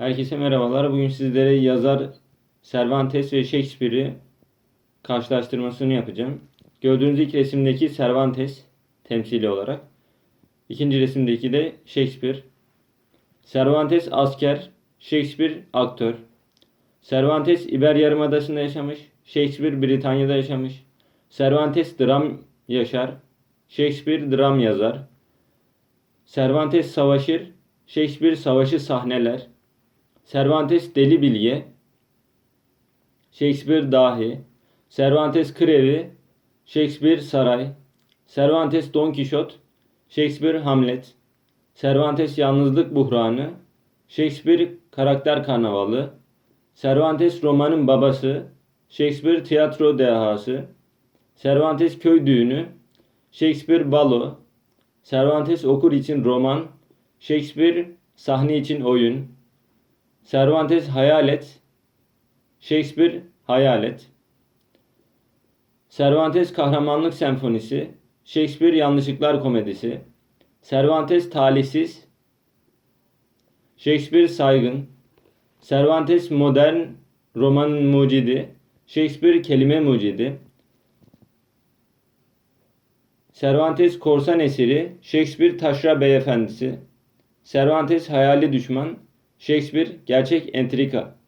Herkese merhabalar. Bugün sizlere yazar Cervantes ve Shakespeare'i karşılaştırmasını yapacağım. Gördüğünüz ilk resimdeki Cervantes temsili olarak. İkinci resimdeki de Shakespeare. Cervantes asker, Shakespeare aktör. Cervantes İber Yarımadası'nda yaşamış, Shakespeare Britanya'da yaşamış. Cervantes dram yaşar, Shakespeare dram yazar. Cervantes savaşır, Shakespeare savaşı sahneler. Cervantes deli bilge, Shakespeare dahi. Cervantes krevi, Shakespeare saray. Cervantes Don Quixote, Shakespeare Hamlet. Cervantes yalnızlık buhranı, Shakespeare karakter karnavalı. Cervantes romanın babası, Shakespeare tiyatro dehası. Cervantes köy düğünü, Shakespeare balo. Cervantes okur için roman, Shakespeare sahne için oyun. Cervantes hayalet, Shakespeare hayalet. Cervantes kahramanlık senfonisi, Shakespeare yanlışlıklar komedisi. Cervantes talihsiz, Shakespeare saygın. Cervantes modern romanın mucidi, Shakespeare kelime mucidi. Cervantes korsan esiri, Shakespeare taşra beyefendisi. Cervantes hayali düşman, Shakespeare gerçek entrika.